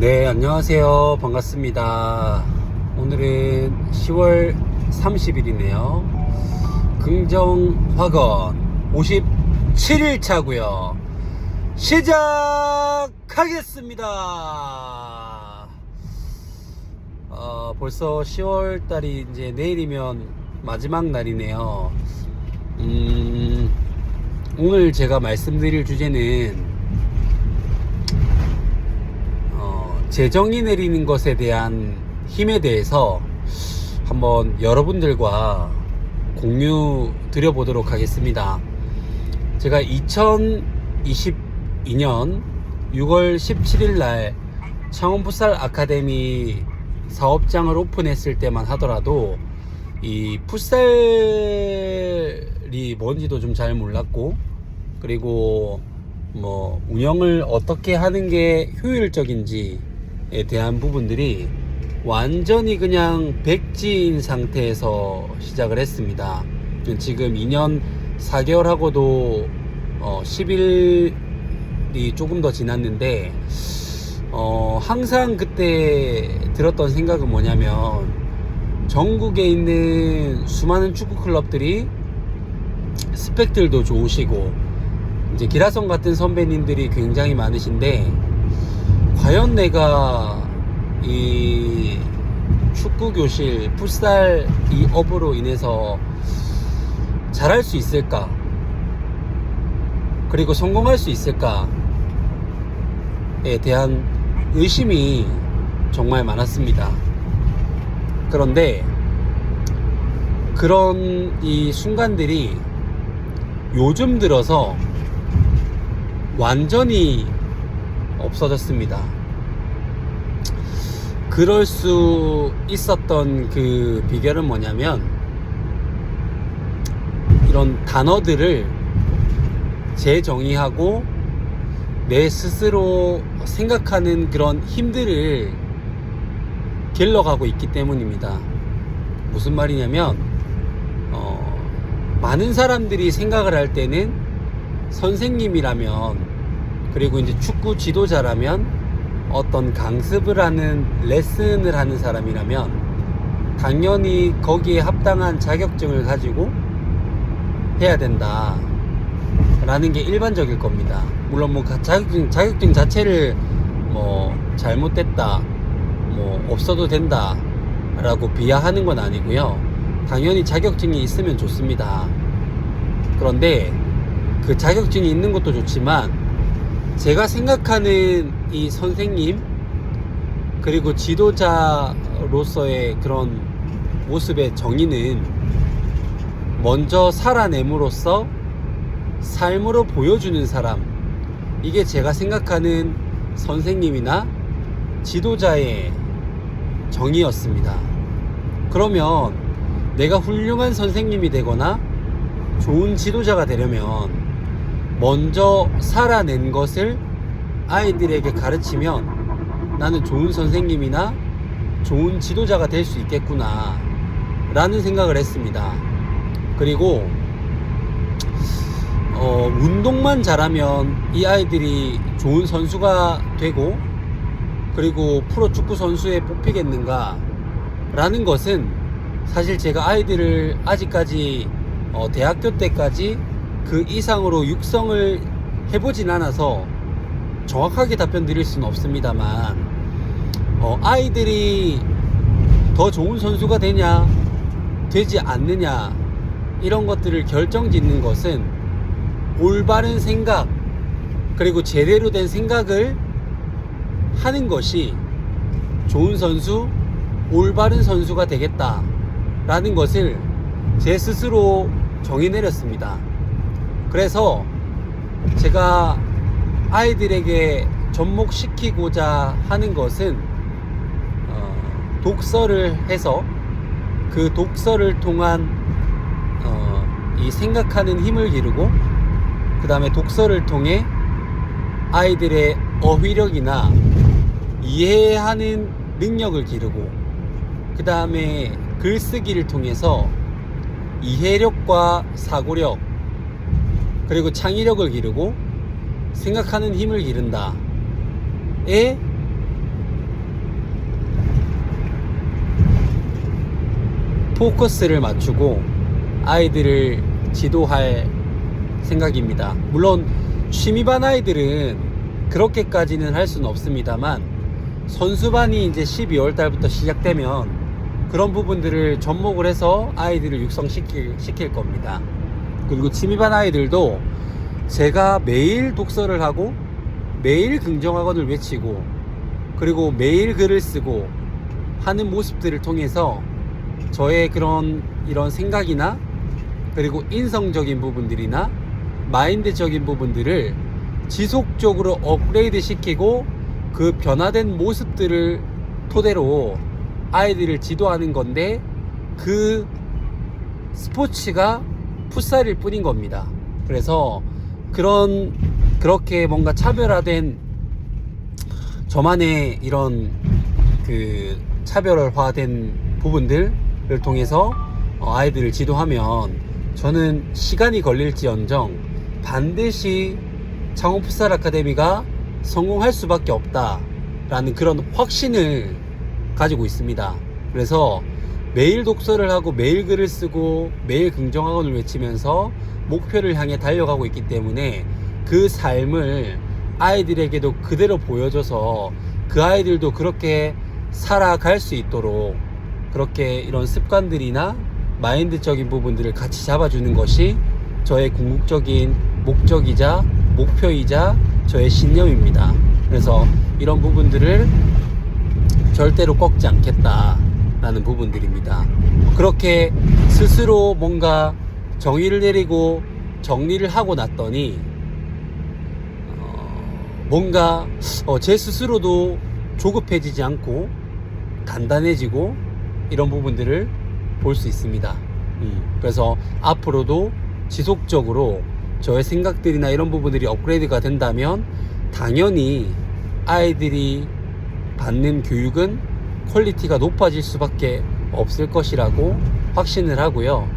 네, 안녕하세요. 반갑습니다. 오늘은 10월 30일이네요. 긍정화건 57일 차고요. 시작하겠습니다. 어, 벌써 10월 달이 이제 내일이면 마지막 날이네요. 음, 오늘 제가 말씀드릴 주제는 어, 재정이 내리는 것에 대한 힘에 대해서 한번 여러분들과 공유 드려보도록 하겠습니다. 제가 2022년 6월 17일 날 창원 풋살 아카데미 사업장을 오픈했을 때만 하더라도 이 풋살이 뭔지도 좀 잘 몰랐고 그리고 뭐 운영을 어떻게 하는 게 효율적인지에 대한 부분들이 완전히 그냥 백지인 상태에서 시작을 했습니다. 지금 2년 4개월하고도 어 10일이 조금 더 지났는데 어 항상 그때 들었던 생각은 뭐냐면 전국에 있는 수많은 축구 클럽들이 스펙들도 좋으시고 이제 기라성 같은 선배님들이 굉장히 많으신데 과연 내가 이 축구 교실 풋살 이 업으로 인해서 잘할 수 있을까 그리고 성공할 수 있을까에 대한 의심이 정말 많았습니다. 그런데 그런 이 순간들이 요즘 들어서 완전히 없어졌습니다. 그럴 수 있었던 그 비결은 뭐냐면 이런 단어들을 재정의하고 내 스스로 생각하는 그런 힘들을 길러가고 있기 때문입니다. 무슨 말이냐면 어, 많은 사람들이 생각을 할 때는 선생님이라면 그리고 이제 축구 지도자라면 어떤 강습을 하는 레슨을 하는 사람이라면 당연히 거기에 합당한 자격증을 가지고 해야 된다 라는 게 일반적일 겁니다. 물론 뭐 자격증, 자격증 자체를 뭐 잘못됐다 뭐 없어도 된다 라고 비하하는 건 아니고요. 당연히 자격증이 있으면 좋습니다. 그런데 그 자격증이 있는 것도 좋지만 제가 생각하는 이 선생님 그리고 지도자로서의 그런 모습의 정의는 먼저 살아냄으로써 삶으로 보여주는 사람 이게 제가 생각하는 선생님이나 지도자의 정의였습니다. 그러면 내가 훌륭한 선생님이 되거나 좋은 지도자가 되려면 먼저 살아낸 것을 아이들에게 가르치면 나는 좋은 선생님이나 좋은 지도자가 될 수 있겠구나 라는 생각을 했습니다. 그리고 어, 운동만 잘하면 이 아이들이 좋은 선수가 되고 그리고 프로 축구 선수에 뽑히겠는가 라는 것은 사실 제가 아이들을 아직까지 어, 대학교 때까지 그 이상으로 육성을 해보진 않아서 정확하게 답변 드릴 수는 없습니다만 어, 아이들이 더 좋은 선수가 되냐 되지 않느냐 이런 것들을 결정 짓는 것은 올바른 생각 그리고 제대로 된 생각을 하는 것이 좋은 선수 올바른 선수가 되겠다 라는 것을 제 스스로 정의 내렸습니다. 그래서 제가 아이들에게 접목시키고자 하는 것은 어, 독서를 해서 그 독서를 통한 어, 이 생각하는 힘을 기르고 그 다음에 독서를 통해 아이들의 어휘력이나 이해하는 능력을 기르고 그 다음에 글쓰기를 통해서 이해력과 사고력 그리고 창의력을 기르고 생각하는 힘을 기른다. 에 포커스를 맞추고 아이들을 지도할 생각입니다. 물론 취미반 아이들은 그렇게까지는 할 수는 없습니다만 선수반이 이제 12월 달부터 시작되면 그런 부분들을 접목을 해서 아이들을 육성시킬 겁니다. 그리고 취미반 아이들도 제가 매일 독서를 하고 매일 긍정학원을 외치고 그리고 매일 글을 쓰고 하는 모습들을 통해서 저의 그런 이런 생각이나 그리고 인성적인 부분들이나 마인드적인 부분들을 지속적으로 업그레이드 시키고 그 변화된 모습들을 토대로 아이들을 지도하는 건데 그 스포츠가 풋살일 뿐인 겁니다. 그래서 그런 그렇게 뭔가 차별화된 저만의 이런 그 차별화된 부분들을 통해서 어, 아이들을 지도하면 저는 시간이 걸릴지언정 반드시 창원 풋살 아카데미가 성공할 수밖에 없다라는 그런 확신을 가지고 있습니다. 그래서 매일 독서를 하고 매일 글을 쓰고 매일 긍정학원을 외치면서 목표를 향해 달려가고 있기 때문에 그 삶을 아이들에게도 그대로 보여줘서 그 아이들도 그렇게 살아갈 수 있도록 그렇게 이런 습관들이나 마인드적인 부분들을 같이 잡아주는 것이 저의 궁극적인 목적이자 목표이자 저의 신념입니다. 그래서 이런 부분들을 절대로 꺾지 않겠다 라는 부분들입니다. 그렇게 스스로 뭔가 정의를 내리고 정리를 하고 났더니 어, 뭔가 어, 제 스스로도 조급해지지 않고 단단해지고 이런 부분들을 볼 수 있습니다. 음, 그래서 앞으로도 지속적으로 저의 생각들이나 이런 부분들이 업그레이드가 된다면 당연히 아이들이 받는 교육은 퀄리티가 높아질 수밖에 없을 것이라고 확신을 하고요.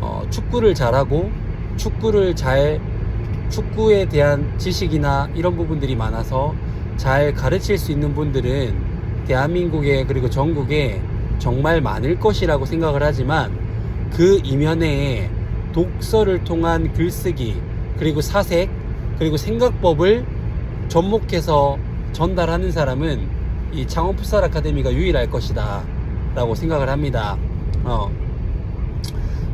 어, 축구를 잘하고 축구를 잘 축구에 대한 지식이나 이런 부분들이 많아서 잘 가르칠 수 있는 분들은 대한민국에 그리고 전국에 정말 많을 것이라고 생각을 하지만 그 이면에 독서를 통한 글쓰기 그리고 사색 그리고 생각법을 접목해서 전달하는 사람은 이 창원 풋살 아카데미가 유일할 것이다 라고 생각을 합니다. 어,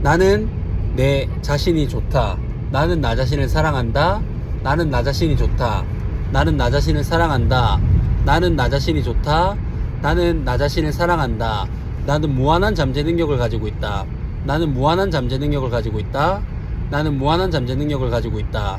나는 내 자신이 좋다. 나는 나 자신을 사랑한다. 나는 나 자신이 좋다. 나는 나 자신을 사랑한다. 나는 나 자신이 좋다. 나는 나 자신을 사랑한다. 나는 무한한 잠재 능력을 가지고 있다. 나는 무한한 잠재 능력을 가지고 있다. 나는 무한한 잠재 능력을 가지고 있다.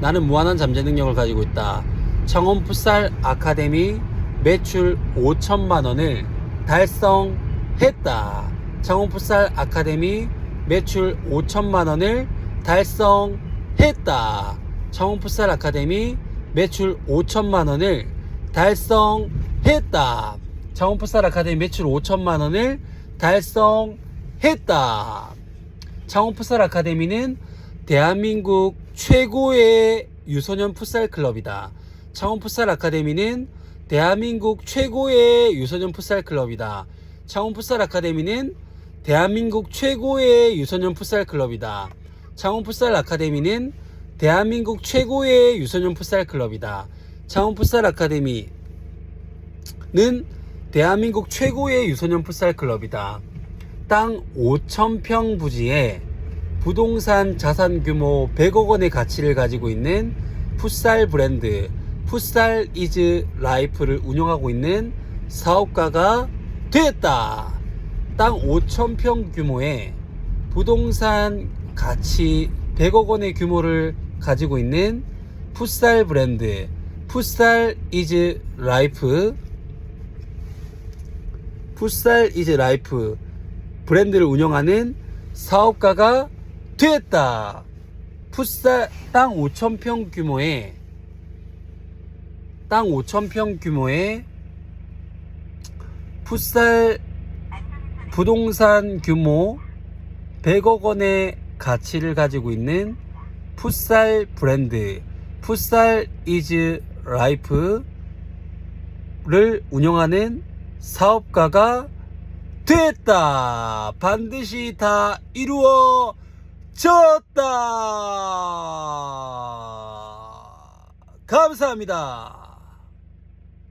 나는 무한한 잠재 능력을 가지고 있다. 청원 풋살 아카데미 매출 5천만 원을 달성했다. 청원 풋살 아카데미 매출 5천만 원을 달성했다. 청원 풋살 아카데미 매출 5천만 원을 달성했다. 청원 풋살 아카데미 매출 5천만 원을 달성했다. 창원 풋살 아카데미는 대한민국 최고의 유소년 풋살 클럽이다. 창원 풋살 아카데미는 대한민국 최고의 유소년 풋살 클럽이다. 창원 풋살 아카데미는 대한민국 최고의 유소년 풋살 클럽이다. 창원 풋살 아카데미는 대한민국 최고의 유소년 풋살 클럽이다. 창원 풋살 아카데미는 대한민국 최고의 유소년 풋살 클럽이다. 땅 5천평 부지에 부동산 자산 규모 100억 원의 가치를 가지고 있는 풋살 브랜드 풋살 이즈 라이프를 운영하고 있는 사업가가 되었다. 땅 5천평 규모의 부동산 가치 100억 원의 규모를 가지고 있는 풋살 브랜드 풋살 이즈 라이프 풋살 이즈 라이프 브랜드를 운영하는 사업가가 됐다. 풋살 땅 5천평 규모의 땅 5천평 규모의 풋살 부동산 규모 100억 원의 가치를 가지고 있는 풋살 브랜드 풋살 이즈 라이프를 운영하는 사업가가 됐다. 반드시 다 이루어졌다. 감사합니다.